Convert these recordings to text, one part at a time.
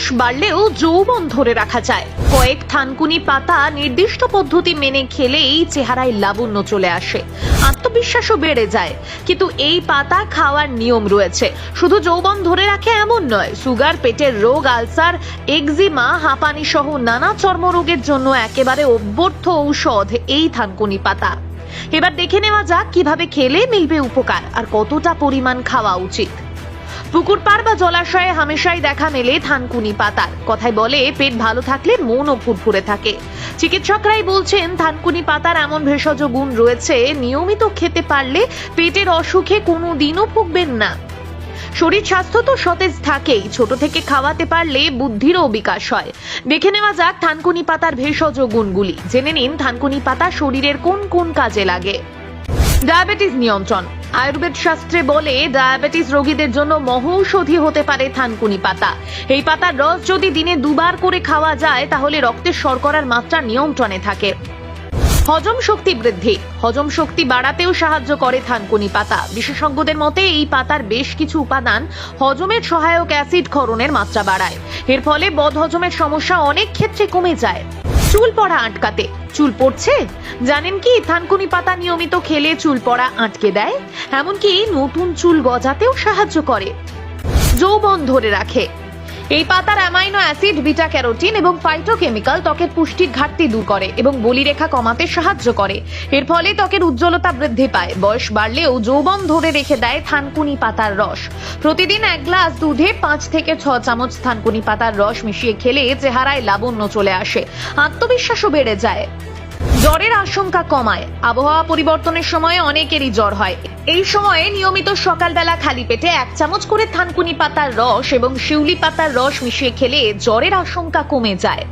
বয়স বাড়লেও যৌবন ধরে রাখা যায়। কয়েক থানকুনি পাতা নির্দিষ্ট পদ্ধতি মেনে খেলেই চেহারায় লাবণ্য চলে আসে। আত্মবিশ্বাসও বেড়ে যায়। কিন্তু এই পাতা খাওয়ার নিয়ম রয়েছে। শুধু যৌবন ধরে রাখে এমন নয়, সুগার, পেটের রোগ, আলসার এক্সিমা হাঁপানি সহ নানা চর্মরোগের জন্য একেবারে অভ্যর্থ ঔষধ এই থানকুনি পাতা। এবার দেখে নেওয়া যাক কীভাবে খেলে মিলবে উপকার আর কতটা পরিমাণ খাওয়া উচিত। পুকুর পাড় বা জলাশয়ে হামেশাই দেখা মেলে থানকুনি পাতার। কথায় বলে, পেট ভালো থাকলে মনও ফুরফুরে থাকে। চিকিৎসকরাই বলছেন থানকুনি পাতার এমন ভেষজ গুণ রয়েছে, নিয়মিত খেতে পারলে পেটের অসুখে কোনো দিনও ভুগবেন না। শরীর স্বাস্থ্য তো সতেজ থাকেই, ছোট থেকে খাওয়াতে পারলে বুদ্ধিরও বিকাশ হয়। দেখে নেওয়া যাক থানকুনি পাতার ভেষজ গুণগুলি। জেনে নিন থানকুনি পাতা শরীরের কোন কোন কাজে লাগে। ডায়াবেটিস নিয়ন্ত্রণ। আয়ুর্বেদ শাস্ত্রে বলে ডায়াবেটিস রোগীদের জন্য মহৌষধি হতে পারে থানকুনি পাতা। এই পাতার রস যদি দিনে দুবার করে খাওয়া যায়, তাহলে রক্তের শর্করার মাত্রা নিয়ন্ত্রণে থাকে। হজম শক্তি বৃদ্ধি। হজম শক্তি বাড়াতেও সাহায্য করে থানকুনি পাতা। বিশেষজ্ঞদের মতে, এই পাতার বেশ কিছু উপাদান হজমের সহায়ক অ্যাসিড ক্ষরণের মাত্রা বাড়ায়। এর ফলে বদহজমের সমস্যা অনেক ক্ষেত্রে কমে যায়। চুল পড়া আটকাতে। চুল পড়ছে? জানেন কি, থানকুনি পাতা নিয়মিত খেলে চুল পড়া আটকে দেয়, এমনকি নতুন চুল গজাতেও সাহায্য করে। যৌবন ধরে রাখে। এই পাতার অ্যামাইনো অ্যাসিড, বিটা ক্যারোটিন এবং ফাইটোকেমিক্যাল ত্বকের পুষ্টির ঘাটতি দূর করে এবং বলিরেখা কমাতে সাহায্য করে। এর ফলে ত্বকের উজ্জ্বলতা বৃদ্ধি পায়। বয়স বাড়লেও যৌবন ধরে রেখে দেয় থানকুনি পাতার রস। প্রতিদিন এক গ্লাস দুধে পাঁচ থেকে ছ চামচ থানকুনি পাতার রস মিশিয়ে খেলে চেহারায় লাবণ্য চলে আসে। আত্মবিশ্বাসও বেড়ে যায়। জ্বরের আশঙ্কা কমায়। আবহাওয়া পরিবর্তনের সময় অনেকেরই জ্বর হয়। এই সময়ে নিয়মিত সকালবেলা খালি পেটে এক চামচ করে থানকুনি পাতার রস এবং শিউলি পাতার রস মিশিয়ে খেলে জ্বরের আশঙ্কা কমে যায়।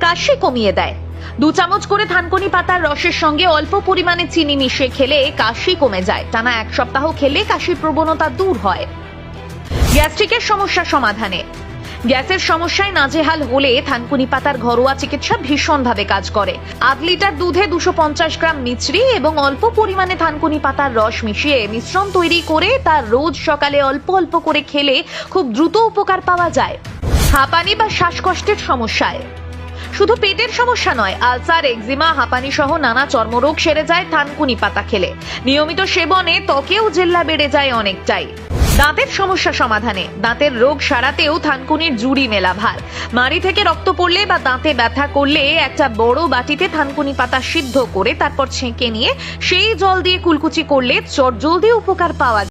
কাশি কমিয়ে দেয়। দু চামচ করে থানকুনি পাতার রসের সঙ্গে অল্প পরিমাণে চিনি মিশিয়ে খেলে কাশি কমে যায়। টানা এক সপ্তাহ খেলে কাশির প্রবণতা দূর হয়। গ্যাস্ট্রিকের সমস্যা সমাধানে। গ্যাসের সমস্যায় নাজেহাল হলে থানকুনি পাতার ঘরোয়া চিকিৎসা ভীষণভাবে কাজ করে। আধ লিটার দুধে দুশো পঞ্চাশ গ্রাম মিছরি এবং অল্প পরিমাণে থানকুনি পাতার রস মিশিয়ে মিশ্রণ তৈরি করে তার রোজ সকালে অল্প অল্প করে খেলে খুব দ্রুত উপকার পাওয়া যায়। হাঁপানি বা শ্বাসকষ্টের সমস্যায়। শুধু পেটের সমস্যা নয়, আলসার, এক্সিমা হাঁপানি সহ নানা চর্মরোগ সেরে যায় থানকুনি পাতা খেলে। নিয়মিত সেবনে ত্বকেও জেল্লা বেড়ে যায় অনেকটাই। দাঁতের সমস্যা সমাধানে। দাঁতের রোগ সারাতেও থানকুনির জুড়ি মেলা ভার। মাড়ি থেকে রক্ত পড়লে বা দাঁতে ব্যথা করলে একটা বড় বাটিতে থানকুনি পাতা সিদ্ধ করে তারপর ছেঁকে নিয়ে সেই জল দিয়ে কুলকুচি করলে চটজলদি উপকার পাওয়া যায়।